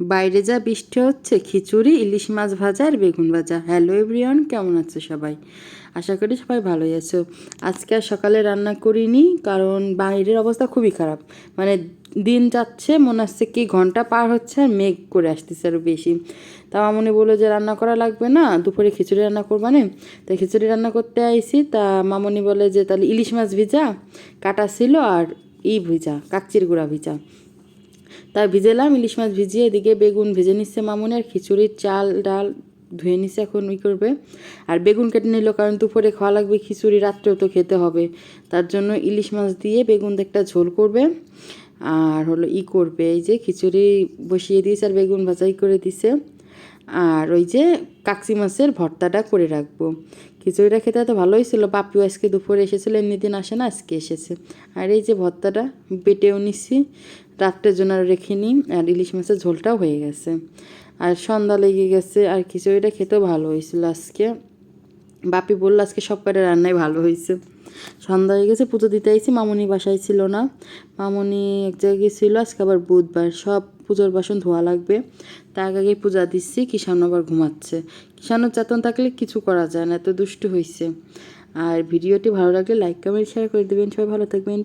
বাইরে যা বৃষ্টি হচ্ছে, খিচুড়ি, ইলিশ মাছ ভাজা আর বেগুন ভাজা। হ্যালো এভরিওয়ান কেমন আছো সবাই? আশা করি সবাই ভালোই আছো। আজকে আর সকালে রান্না করিনি, কারণ বাইরের অবস্থা খুবই খারাপ। মানে দিন যাচ্ছে, মনে হচ্ছে কি ঘণ্টা পার হচ্ছে, আর মেঘ করে আসতেছে আরও বেশি। তা মামনি বলল যে রান্না করা লাগবে না, দুপুরে খিচুড়ি রান্না করবা না। তাই খিচুড়ি রান্না করতে আইসি তা মামনি বলে যে তাহলে ইলিশ মাছ ভিজা, কাটা ছিল আর ই ভিজা কাকচির গুঁড়া ভিজা। তাই ভিজেলাম, ইলিশ মাছ ভিজিয়ে এদিকে বেগুন ভেজে নিচ্ছে মামুনের খিচুড়ির চাল, ডাল ধুয়ে নিচ্ছে এখন ওই করবে। আর বেগুন কেটে নিল কারণ দুপুরে খাওয়া লাগবে খিচুড়ি, রাত্রেও তো খেতে হবে। তার জন্য ইলিশ মাছ দিয়ে বেগুন একটা ঝোল করবে। আর হলো ই করবে, এই যে খিচুড়ি বসিয়ে দিয়েছে আর বেগুন ভাজাই করে দিছে। আর ওই যে কাকসি মাছের ভর্তাটা করে রাখব। খিচুড়িটা খেতে তো ভালোই ছিল। পাপিও আজকে দুপুরে এসেছিল, এমনি দিন আসে না, আজকে এসেছে। আর এই যে ভর্তাটা বেটেও নিচ্ছি রাত্রের জন্য আর রেখে নিই, আর ইলিশ মাছের ঝোলটাও হয়ে গেছে। আর সন্ধ্যা লেগে গেছে, আর খিচুড়িটা খেতেও ভালো হয়েছিল আজকে। বাপি বলল, আজকে সব কটা রান্নাই ভালো হয়েছে। সন্ধ্যা হয়ে গেছে, পুজো দিতে আইছি, মামনি বাসায় ছিল না। মামনি এক জায়গায় ছিল আজকে আবার বুধবার, সব পুজোর বাসন ধোয়া লাগবে। তার আগে পূজা দিচ্ছি, কিষাণ আবার ঘুমাচ্ছে। কিষানোর চেতন থাকলে কিছু করা যায় না, এত দুষ্টু হয়েছে আর ভিডিওটি ভালো লাগলে লাইক কমেন্ট শেয়ার করে দেবেন। সবাই ভালো থাকবেন।